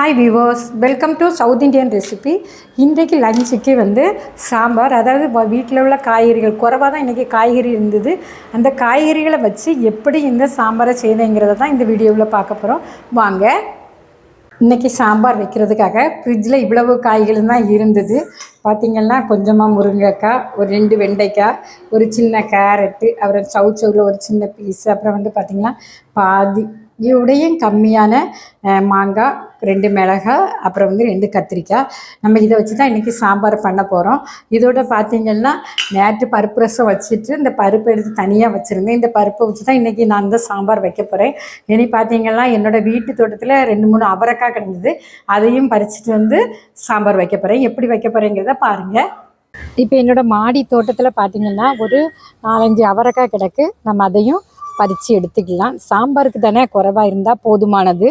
Hi விவோஸ் welcome to South Indian recipe இன்றைக்கு லஞ்சுக்கு வந்து சாம்பார். அதாவது வீட்டில் உள்ள காய்கறிகள் குறைவாக தான் இன்றைக்கி காய்கறி இருந்தது. அந்த காய்கறிகளை வச்சு எப்படி இந்த சாம்பாரை செய்தேங்கிறத தான் இந்த வீடியோவில் பார்க்க போகிறோம் வாங்க. இன்றைக்கி சாம்பார் வைக்கிறதுக்காக ஃப்ரிட்ஜில் இவ்வளவு காய்கள் தான் இருந்தது. பார்த்திங்கன்னா கொஞ்சமாக முருங்கைக்காய் ஒரு ரெண்டு வெண்டைக்காய் ஒரு சின்ன கேரட்டு அப்புறம் சவுச்சவில் ஒரு சின்ன பீஸ் அப்புறம் வந்து பார்த்திங்கன்னா பாதி இவடையும் கம்மியான மாங்காய் ரெண்டு மிளகாய் அப்புறம் வந்து ரெண்டு கத்திரிக்காய். நம்ம இதை வச்சு தான் இன்றைக்கி சாம்பார் பண்ண போகிறோம் இதோட பார்த்திங்கன்னா நேற்று பருப்பு ரசம் வச்சுட்டு இந்த பருப்பு எடுத்து தனியாக வச்சுருந்தேன். இந்த பருப்பை வச்சு தான் இன்றைக்கி நான் இந்த சாம்பார் வைக்க போகிறேன் இனி பார்த்திங்கன்னா என்னோடய வீட்டு தோட்டத்தில் ரெண்டு மூணு அவரைக்காய் கிடந்தது. அதையும் பறிச்சுட்டு வந்து சாம்பார் வைக்க போகிறேன் எப்படி வைக்க போகிறேங்கிறத பாருங்கள் இப்போ என்னோடய மாடி தோட்டத்தில் பார்த்தீங்கன்னா ஒரு நாலஞ்சு அவரைக்காய் கிடக்கு. நம்ம அதையும் பறித்து எடுத்துக்கலாம். சாம்பாருக்கு தானே குறைவாக இருந்தால் போதுமானது.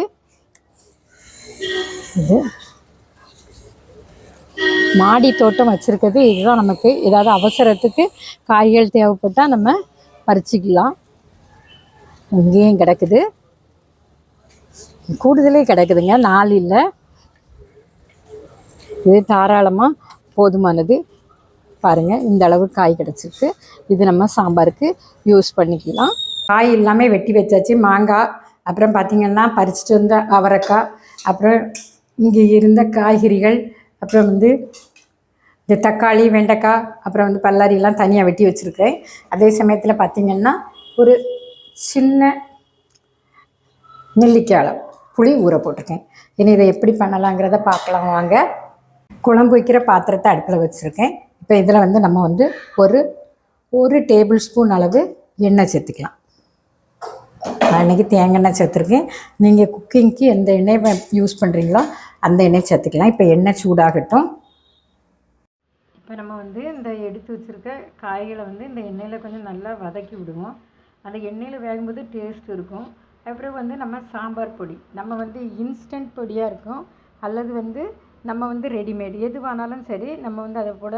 இது. மாடி தோட்டம் வச்சுருக்கிறது. இதுதான் நமக்கு ஏதாவது அவசரத்துக்கு காய்கள் தேவைப்பட்டால் நம்ம பறிச்சிக்கலாம். இங்கேயும் கிடக்குது. கூடுதலே கிடக்குதுங்க. நாள் இல்லை. இது தாராளமாக போதுமானது. பாருங்கள் இந்த அளவு காய் கிடச்சிருக்கு. இது நம்ம சாம்பாருக்கு யூஸ் பண்ணிக்கலாம். காய் எல்லாமே வெட்டி வச்சாச்சு. மாங்காய் அப்புறம் பார்த்திங்கன்னா பறிச்சுட்டு வந்த அவரைக்காய் அப்புறம் இங்கே இருந்த காய்கறிகள் அப்புறம் வந்து இந்த தக்காளி வெண்டைக்காய் அப்புறம் வந்து பல்லாரியெல்லாம் தனியாக வெட்டி வச்சுருக்கேன் அதே சமயத்தில் பார்த்திங்கன்னா ஒரு சின்ன நெல்லிக்காய் புளி ஊற போட்டிருக்கேன். இனி இதை எப்படி பண்ணலாங்கிறத பார்க்கலாம் வாங்க. குழம்பு வைக்கிற பாத்திரத்தை அடுப்பில் வச்சுருக்கேன். இப்போ இதில் வந்து நம்ம வந்து ஒரு ஒரு டேபிள் ஸ்பூன் அளவு எண்ணெய் சேர்த்துக்கலாம். நான் இன்றைக்கி தேங்காய் எண்ணெய் சேர்த்துருக்கேன். நீங்கள் குக்கிங்க்கு எந்த எண்ணெய் யூஸ் பண்ணுறீங்களோ அந்த எண்ணெய் சேர்த்துக்கலாம். இப்போ எண்ணெய் சூடாகட்டும். இப்போ நம்ம வந்து இந்த எடுத்து வச்சுருக்க காய்களை வந்து இந்த எண்ணெயில் கொஞ்சம் நல்லா வதக்கி விடுவோம். அந்த எண்ணெயில் வேகும்போது டேஸ்ட் இருக்கும். அப்புறம் வந்து நம்ம சாம்பார் பொடி. நம்ம வந்து இன்ஸ்டன்ட் பொடியாக இருக்கும். அல்லது வந்து நம்ம வந்து ரெடிமேட் எதுவானாலும் சரி நம்ம வந்து அதை கூட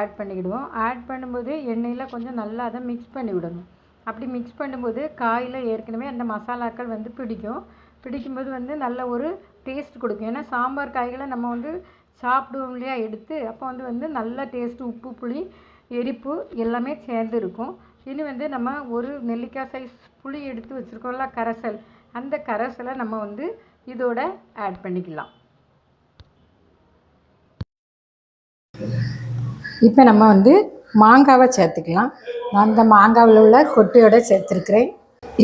ஆட் பண்ணிக்கிடுவோம். ஆட் பண்ணும்போது எண்ணெயில் கொஞ்சம் நல்லா அதை மிக்ஸ் பண்ணி விடணும். அப்படி மிக்ஸ் பண்ணும்போது காயில் ஏற்கனவே அந்த மசாலாக்கள் வந்து பிடிக்கும். பிடிக்கும்போது வந்து நல்ல ஒரு டேஸ்ட் கொடுக்கும். ஏன்னா சாம்பார் காய்களை நம்ம வந்து சாப்பிடுவோம் இல்லையா எடுத்து அப்போ வந்து வந்து நல்ல டேஸ்ட்டு உப்பு புளி எரிப்பு எல்லாமே சேர்ந்து இருக்கும். இனி வந்து நம்ம ஒரு நெல்லிக்காய் சைஸ் புளி எடுத்து வச்சுருக்கோம்ல கரைசல். அந்த கரைசலை நம்ம வந்து இதோட ஆட் பண்ணிக்கலாம். இப்போ நம்ம வந்து மாங்காவை சேர்த்துக்கலாம். நான் இந்த மாங்காவில் உள்ள கொட்டையோட சேர்த்துருக்குறேன்.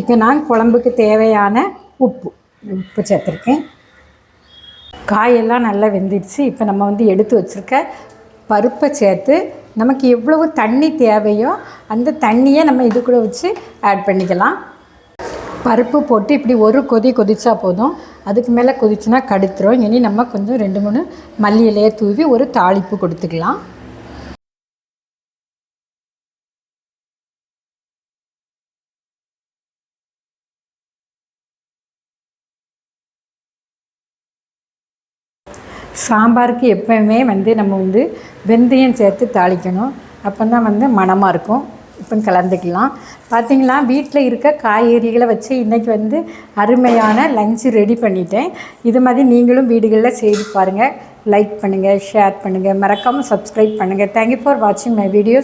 இப்போ நான் குழம்புக்கு தேவையான உப்பு உப்பு சேர்த்துருக்கேன். காயெல்லாம் நல்லா வெந்துடுச்சு. இப்போ நம்ம வந்து எடுத்து வச்சுருக்க பருப்பை சேர்த்து நமக்கு எவ்வளவு தண்ணி தேவையோ அந்த தண்ணியை நம்ம இதுக்குள்ளே வச்சு ஆட் பண்ணிக்கலாம். பருப்பு போட்டு இப்படி ஒரு கொதி கொதிச்சா போதும். அதுக்கு மேலே கொதிச்சுனா கடுத்துரும். இனி நம்ம கொஞ்சம் ரெண்டு மூணு மல்லி இலையை தூவி ஒரு தாளிப்பு கொடுத்துக்கலாம். சாம்பாருக்கு எப்போவுமே வந்து நம்ம வந்து வெந்தயம் சேர்த்து தாளிக்கணும். அப்போ தான் வந்து மணமாக இருக்கும். இப்போ கலந்துக்கலாம். பார்த்தீங்களா வீட்டில் இருக்க காய்கறிகளை வச்சு இன்றைக்கி வந்து அருமையான லஞ்சு ரெடி பண்ணிட்டேன். இது மாதிரி நீங்களும் வீடுகளில் செய்து பாருங்கள் லைக் பண்ணுங்கள் ஷேர் பண்ணுங்கள் மறக்காமல் சப்ஸ்கிரைப் பண்ணுங்கள் தேங்க்யூ ஃபார் வாட்சிங் மை வீடியோஸ்